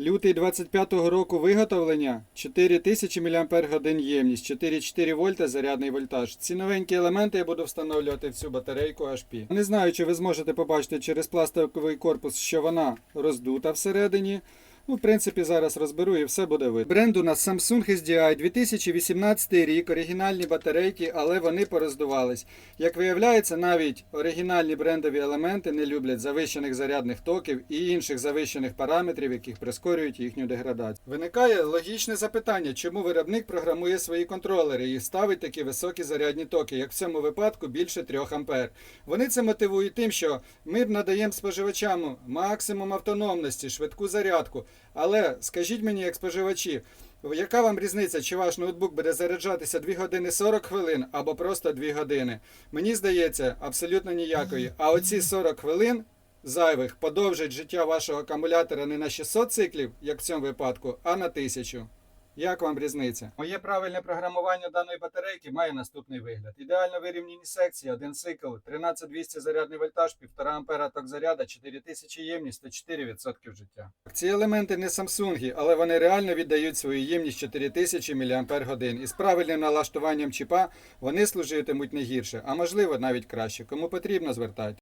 Лютий 25-го року виготовлення 4000 мАч ємність, 4,4 вольта зарядний вольтаж. Ці новенькі елементи я буду встановлювати в цю батарейку HP. Не знаю, чи ви зможете побачити через пластиковий корпус, що вона роздута всередині. Ну, в принципі, зараз розберу і все буде видно. Бренд у нас Samsung SDI 2018 рік, оригінальні батарейки, але вони пороздувались. Як виявляється, навіть оригінальні брендові елементи не люблять завищених зарядних токів і інших завищених параметрів, яких прискорюють їхню деградацію. Виникає логічне запитання, чому виробник програмує свої контролери і ставить такі високі зарядні токи, як в цьому випадку більше 3 А. Вони це мотивують тим, що ми надаємо споживачам максимум автономності, швидку зарядку. Але скажіть мені, як споживачі, яка вам різниця, чи ваш ноутбук буде заряджатися 2 години 40 хвилин або просто 2 години? Мені здається, абсолютно ніякої. А оці 40 хвилин зайвих подовжать життя вашого акумулятора не на 600 циклів, як в цьому випадку, а на 1000. Як вам різниця? Моє правильне програмування даної батарейки має наступний вигляд. Ідеально вирівняні секції, один цикл, 13200 зарядний вольтаж, 1,5 ампера ток заряда, 4000 ємність та 4% життя. Ці елементи не Samsung, але вони реально віддають свою ємність 4000 мАч. І з правильним налаштуванням чіпа вони служитимуть не гірше, а можливо навіть краще. Кому потрібно, звертайте.